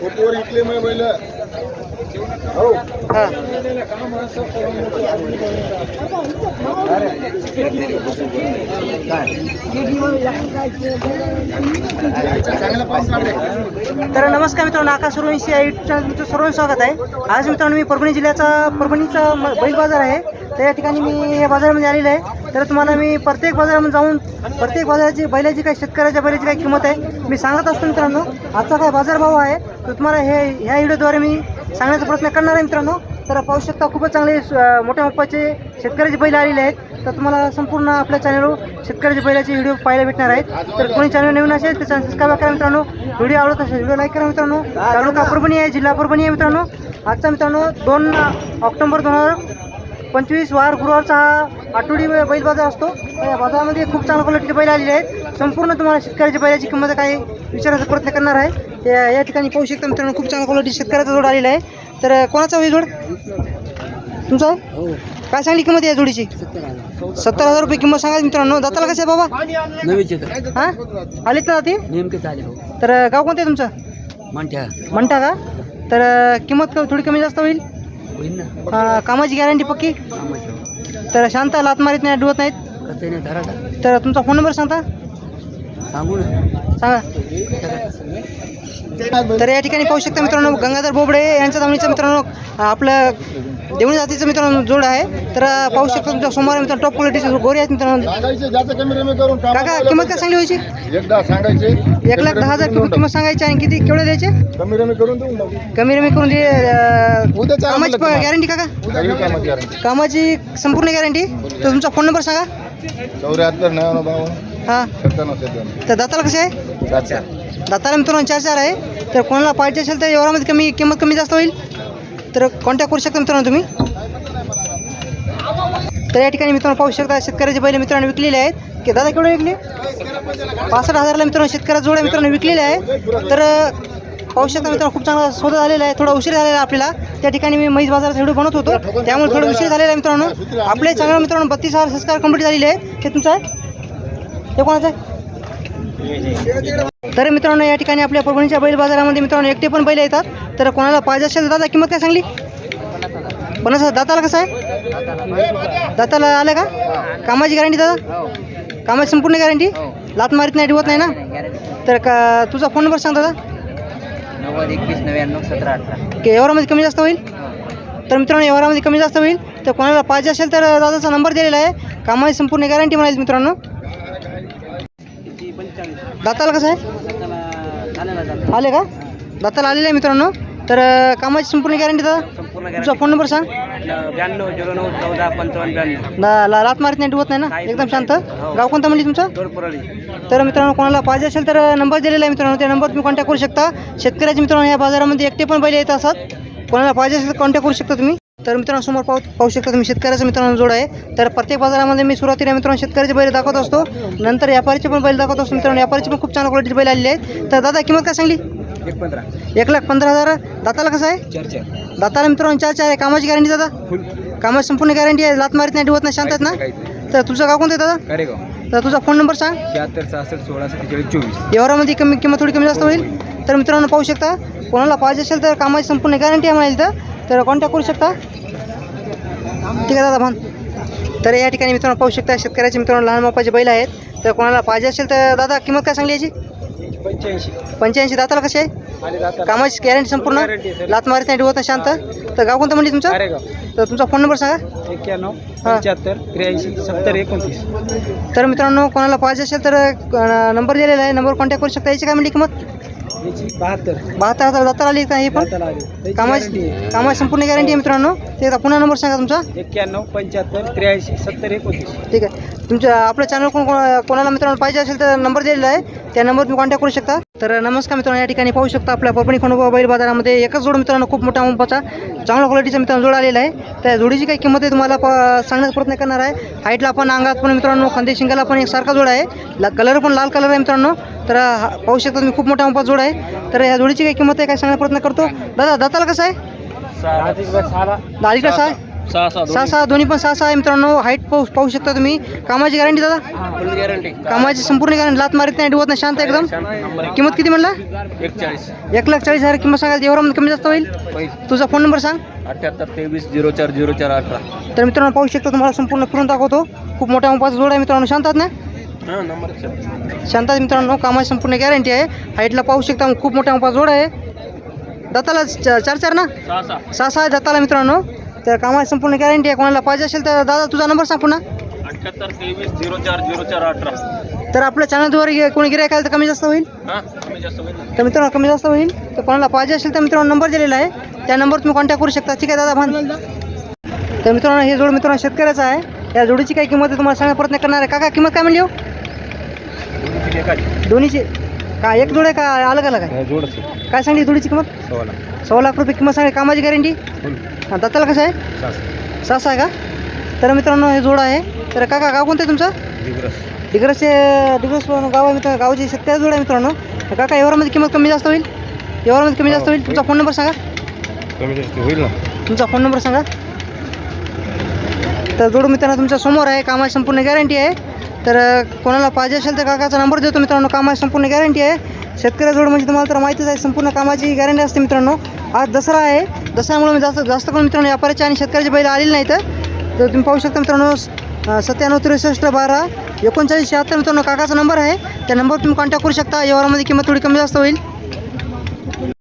फोटोवर इकले मी पहिलं तर नमस्कार मित्रांनो आकाश सुरवंशी या तुमचं सर्वांचं स्वागत आहे. आज मित्रांनो मी परभणी जिल्ह्याचा परभणीचा म- बैल बाजार आहे. तर या ठिकाणी मी या बाजारामध्ये आलेलो आहे. तर तुम्हाला मी प्रत्येक बाजारामध्ये जाऊन प्रत्येक बाजाराची बैलाची काय शेतकऱ्याच्या बैलाची काय किंमत आहे मी सांगत असतो मित्रांनो. आजचा काय बाजारभाव आहे तर तुम्हाला हे ह्या व्हिडिओद्वारे मी सांगण्याचा प्रयत्न करणार आहे मित्रांनो. तर पाहू शकता खूपच चांगले मोठ्या मापाचे शेतकऱ्याचे बैल आलेले आहेत. तर तुम्हाला संपूर्ण आपल्या चॅनलवर शेतकऱ्याच्या बैलाचे व्हिडिओ पाहायला भेटणार आहेत. तर कोणी चॅनल नवीन असेल तर चॅनल सबस्क्राईब करा मित्रांनो. व्हिडिओ आवडत असेल व्हिडिओ लाईक करा मित्रांनो. तालुका परभणी आहे जिल्हा परभणी आहे मित्रांनो. आजचा मित्रांनो दोन ऑक्टोबर दोन हजार पंचवीस वार गुरुवारचा हा आठवडी बैल बाजार असतो. या बाजारामध्ये खूप चांगल्या क्वालिटीचे बैल आलेले आहेत. संपूर्ण तुम्हाला शेतकऱ्याच्या बैलाची किंमत काय विचारायचा प्रयत्न करणार आहे. त्या या ठिकाणी पाहू शकता मित्रांनो खूप चांगल्या क्वालिटी शेतकऱ्याचा जोड आलेला आहे. तर कोणाचा होईल जोड? तुमचा आहे? काय सांगली किंमत आहे या जोडीची? सत्तर हजार रुपये किंमत सांगा मित्रांनो. दाताला कसं आहे बाबा? हां? आलीत ना ती नेमके हो. तर गाव कोणतं आहे तुमचं? मांठ्या. म्हणता का? तर किंमत थोडी कमी जास्त होईल? होईल ना. अं, कामाची गॅरंटी पक्की? कामाचं. तर शांत लात मारीत नाही डुवत नाहीत? कसं नाही धरा का तर तुमचा फोन नंबर सांगता? सांगू ना सांगा. तर या ठिकाणी पाहू शकता मित्रांनो गंगाधर बोबडे यांच्या दावणीचं मित्रांनो आपलं देवणी जातीचं मित्रांनो जोड आहे. तर पाहू शकता तुमच्यासमोर मित्रांनो टॉप क्वालिटीचे गोरे आहेत मित्रांनो. काका किंमत काय सांगली व्हायची एकदा सांगायचे. एक लाख दहा हजार किंमत किंमत सांगायची आणि किती केवढे द्यायचे? कमी रमी करून. कमी रमी करून दे कामाची. गॅरंटी काका. कामाची संपूर्ण गॅरंटी तर तुमचा फोन नंबर सांगा. चौऱ्याहत्तर नव्याण्णव बावन्न. हां. तर दाताला कसे आहे? दाताला मित्रांनो चार चार आहे. तर कोणाला पाहिजे असेल तर एवढ्यामध्ये कमी किंमत कमी जास्त होईल. तर कॉन्टॅक्ट करू शकता मित्रांनो तुम्ही. तर या ठिकाणी मित्रांनो पाहू शकता शेतकऱ्याचे बैल मित्रांनो विकलेले आहेत. की दादा केवढे विकले? पासष्ट हजारला मित्रांनो शेतकऱ्या जोड्या मित्रांनो विकलेले आहे तर पाहू शकता मित्रांनो खूप चांगला सौदा झालेला आहे. थोडा उशीर झालेला आहे आपल्याला. त्या ठिकाणी मी म्हैस बाजाराचा व्हिडिओ बनवत होतो. त्यामुळे थोडा उशीर झालेला आहे मित्रांनो. आपले चॅनल मित्रांनो बत्तीस हजार सबस्क्राईब कंप्लीट झालेले आहेत. हे तुमचं हे कोणाचं आहे? तर मित्रांनो या ठिकाणी आपल्या परभणीच्या बैल बाजारामध्ये मित्रांनो एकटे पण बैल येतात. तर कोणाला पाहिजे असेल तर दादा किंमत काय सांगली? पन्नास हजार. दाताला कसं आहे? दाताला आलं का? कामाची गॅरंटी दादा? कामाची संपूर्ण गॅरंटी? लात मारीत नाही डिवत नाही ना? तर का तुझा फोन नंबर सांग दादा. नव्वद एकवीस नव्याण्णव सतरा अठरा. व्यवहारामध्ये कमी जास्त होईल? तर मित्रांनो व्यवहारामध्ये कमी जास्त होईल. तर कोणाला पाहिजे असेल तर दादाचा नंबर दिलेला आहे. कामाची संपूर्ण गॅरंटी म्हणाली मित्रांनो. दाताला कसं आहे? आले का? दाताला आलेले आहे मित्रांनो. तर कामाची संपूर्ण गॅरंटी दादा तुझा फोन नंबर सांग. ब्याण्णव झिरो नऊ चौदा पंचावन्न ब्याण्णव. लात मारत नाही डुवत नाही ना? एकदम शांत. गाव कोणतं म्हणली तुमचं? तर मित्रांनो कोणाला पाहिजे असेल तर नंबर दिलेला आहे मित्रांनो. त्या नंबर तुम्ही कॉन्टॅक्ट करू शकता. शेतकऱ्याचे मित्रांनो या बाजारामध्ये एकटे पण बैल येत असतात. कोणाला पाहिजे असेल तर कॉन्टॅक्ट करू शकता तुम्ही. तर मित्रांनो समोर पाहू पाहू शकता तुम्ही शेतकऱ्याचा मित्रांनो जोड आहे. तर प्रत्येक बाजारामध्ये मी सुरुवातीला मित्रांनो शेतकऱ्याचे बैल दाखवत असतो. नंतर व्यापारीचे पण बैल दाखवत असतो मित्रांनो. व्यापारीचे पण खूप चांगल्या क्वालिटीचे बैल आलेले आहेत. तर दादा किंमत काय सांगली? एक पंधरा. एक लाख पंधरा हजार. दाताला कसं आहे? दाताला मित्रांनो चार चार आहे. कामाची गॅरंटी दादा? कामाची संपूर्ण गॅरंटी आहे. लात मारीत नाही डिवत नाही शांत आहेत ना? तर तुझं गाव कोणतं आहे दादा? कारेगाव. तर तुझा फोन नंबर सांग. शहात्तर सहासष्ट सोळा सत्तेचाळीस चोवीस. व्यवहारामध्ये कमी किंमत थोडी कमी जास्त होईल. तर मित्रांनो पाहू शकता. कोणाला पाहिजे असेल तर कामाची संपूर्ण गॅरंटी आहे म्हणाली तर तर कॉन्टॅक्ट करू शकता? ठीक आहे दादा भान तर या ठिकाणी मित्रांनो पाहू शकता शेतकऱ्याचे मित्रांनो लहान मापाचे बैल आहेत. तर कोणाला पाहिजे असेल तर दादा किंमत काय सांगली याची? पंच्याऐंशी. पंच्याऐंशी. दाताला कशी आहे कामाची गॅरंटी संपूर्ण. लात मारत नाही नाही शांत? तर गाव कोणतं म्हणजे तुमचं? तर तुमचा फोन नंबर सांगा. एक्क्याण्णव पंच्याहत्तर त्र्याऐंशी सत्तर एकोणतीस. तर मित्रांनो कोणाला पाहिजे असेल तर नंबर दिलेला आहे. नंबर कॉन्टॅक्ट करू शकता याची काय म्हणली किंमत? बहात्तर. बहात्तर हजार दाताला आली का हे पण? कामाची. कामाची संपूर्ण गॅरंटी आहे मित्रांनो. ते आता पुन्हा नंबर सांगा तुमचा. एक्क्याण्णव पंच्याहत्तर त्र्याऐंशी सत्तर एकोणतीस. ठीक आहे. तुमच्या आपलं चॅनल कोण- कोणाला मित्रांनो पाहिजे असेल तर नंबर दिलेला आहे. त्या नंबर तुम्ही कॉन्टॅक्ट करू शकता. तर नमस्कार मित्रांनो या ठिकाणी पाहू शकता आपल्या परभणी खंडोबा बैल बाजारामध्ये एकच जोड मित्रांनो खूप मोठ्या अंपाचा चांगल्या क्वालिटीचा मित्रांनो जोड आलेला आहे. त्या जोडीची काही किंमत आहे तुम्हाला प सांगण्याचा प्रयत्न करणार आहे. हाईटला पण अंगात पण मित्रांनो खांदे शिंगाला पण एक सारखा जोड आहे. ला कलर पण लाल कलर आहे मित्रांनो. तर पाहू शकता तुम्ही खूप मोठा अंपाचा जोड आहे. तर या जोडीची काही किंमत आहे काय सांगण्याचा प्रयत्न करतो. दादा दाताला कसं आहे? सहा आहे? सहा सहा सहा सहा दोन्ही पण सहा सहा आहे मित्रांनो. हाईट पाहू पाहू शकता तुम्ही. कामाची गॅरंटी दादा? फुल गॅरंटी कामाची संपूर्ण गॅरंटी लात मारित नाही डुवत नाही. शांत एकदम. किंमत किती म्हणला? एकचाळीस. एक लाख चाळीस हजार किंमत सांगाल. एवढ्यामध्ये कमी जास्त होईल? तुझा फोन नंबर सांग. अठ्याहत्तर तेवीस झिरो चार झिरो चार अठरा. तर मित्रांनो पाहू शकता तुम्हाला संपूर्ण फिरून दाखवतो. खूप मोठ्या मोपाचा जोड आहे मित्रांनो. शांतात ना? हां नंबर शांतात मित्रांनो. कामाची संपूर्ण गॅरंटी आहे. हाईटला पाहू शकता. खूप मोठ्या मोपाचा जोड आहे. दाताला च- चार चार ना? सहा सहा सहा सहा आहे दाताला मित्रांनो. तर कामाची संपूर्ण गॅरंटी आहे. कोणाला पाहिजे असेल तर दादा तुझा नंबर सांग पुन्हा. अठ्याहत्तर तेवीस झिरो चार झिरो चार अठरा. तर आपल्या चॅनलद्वारे गे- कोणी गिरायक आलं तर कमी जास्त होईल? हां कमी जास्त होईल तर मित्रांनो कमी जास्त होईल. तर कोणाला पाहिजे असेल तर मित्रांनो नंबर दिलेला आहे. त्या नंबर तुम्ही कॉन्टॅक्ट करू शकता. ठीक आहे दादा भान. तर मित्रांनो हे जोड मित्रांनो शेतकऱ्याचा आहे. या जोडीची काय किंमत आहे तुम्हाला सांगण्याचा प्रयत्न करणार आहे. काका किंमत काय म्हणली हो? दोन्हीची. का एक जोड आहे का अलग अलग आहे. जोड काय सांगली जोडीची किंमत? सव्वाला सव्वा लाख रुपये किंमत सांगली. कामाची गॅरंटी? हां दाताला कसं आहे? सहा आहे का? तर मित्रांनो हे जोड आहे. तर काका गाव कोणतं आहे तुमचं? डिग्रसचे डिग्रस गाव आहे मित्र गावची शेतकऱ्या जोड आहे मित्रांनो. तर काका एवढ्यामध्ये किंमत कमी जास्त होईल? एवढ्यामध्ये कमी जास्त होईल? तुमचा फोन नंबर सांगा. कमी जास्त होईल ना? तुमचा फोन नंबर सांगा. तर जोड मित्रांनो तुमच्यासमोर आहे. कामाची संपूर्ण गॅरंटी आहे. तर कोणाला पाहिजे असेल तर काकाचा नंबर देतो मित्रांनो. कामाची संपूर्ण गॅरंटी आहे. शेतकऱ्या जोड म्हणजे तुम्हाला तर माहितीच आहे संपूर्ण कामाची गॅरंटी असते मित्रांनो. आज दसरा आहे. दसऱ्यामुळे मी जास्त जास्त करून मित्रांनो व्यापाऱ्याचे आणि शेतकऱ्याचे बैल आलेले नाहीत. तर तुम्ही पाहू शकता मित्रांनो सत्त्याण्णव त्रेसष्ट बारा एकोणचाळीस शहात्तर मित्रांनो काकाचा नंबर आहे. त्या नंबर तुम्ही कॉन्टॅक्ट करू शकता. व्यवहारामध्ये किंमत थोडी कमी जास्त होईल.